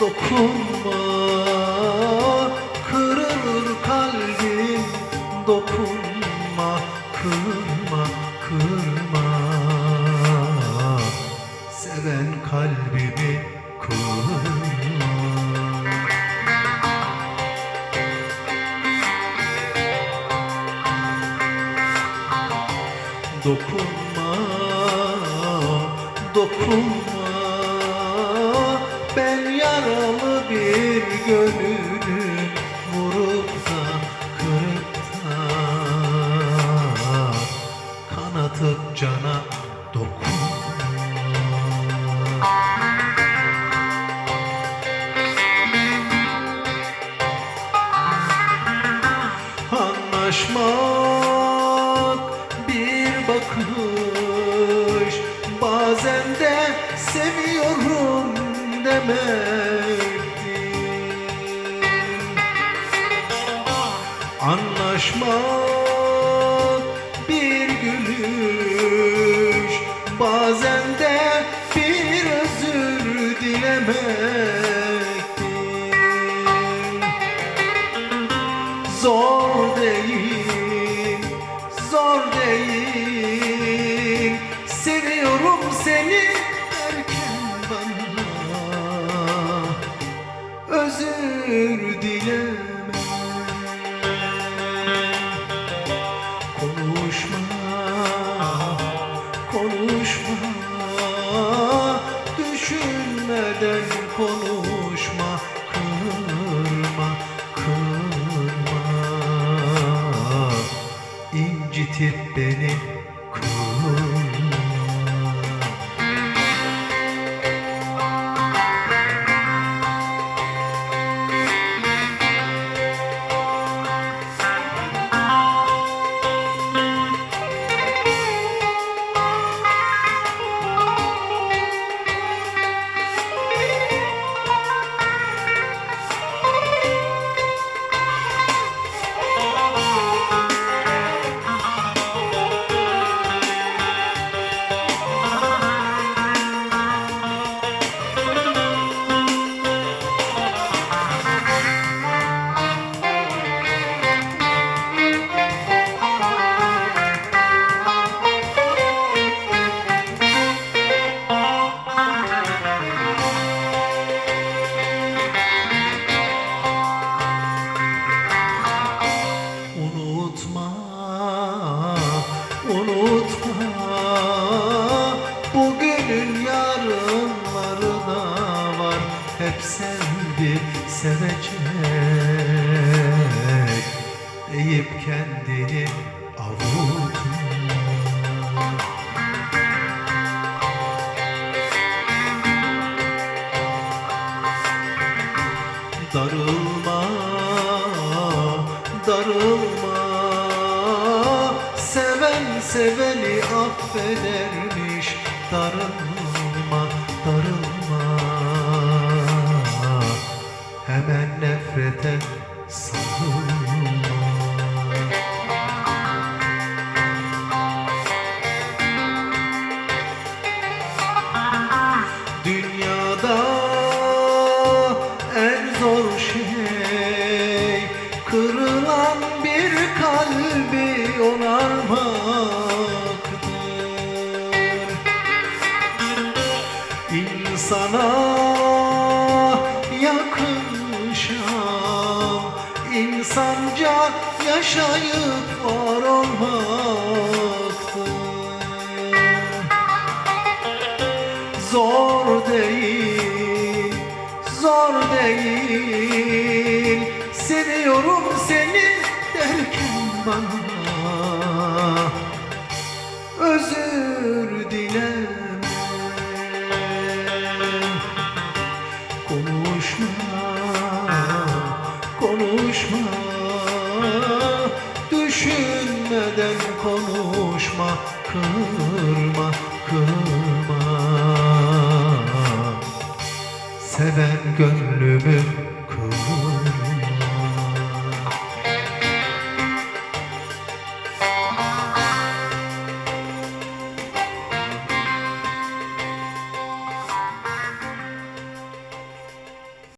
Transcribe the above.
dokunma. Kırılır kalbim dokunma Kırma kırma Seven kalbimi kırma Dokunma, dokunma yaralı bir gönlünü Vurup da kırıp da Kanatıp cana dokunma Anlaşmak bir bakış. Bazen de seviyorum demektir Anlaşmak bir gülüş. Bazen de bir özür dilemektir Zor değil, zor değil. Seviyorum seni derken bana Özür İncitip beni. Kırma sevecek Deyip kendini avutma Darılma, darılma Seven seveni affedermiş Darılma, Hemen nefrete sarılma Dünyada en zor şey Kırılan bir kalbi onarmaktır. İnsana yakışan insanca yaşayıp var olmaktır Zor değil, zor değil. Seviyorum seni derken bana Oh.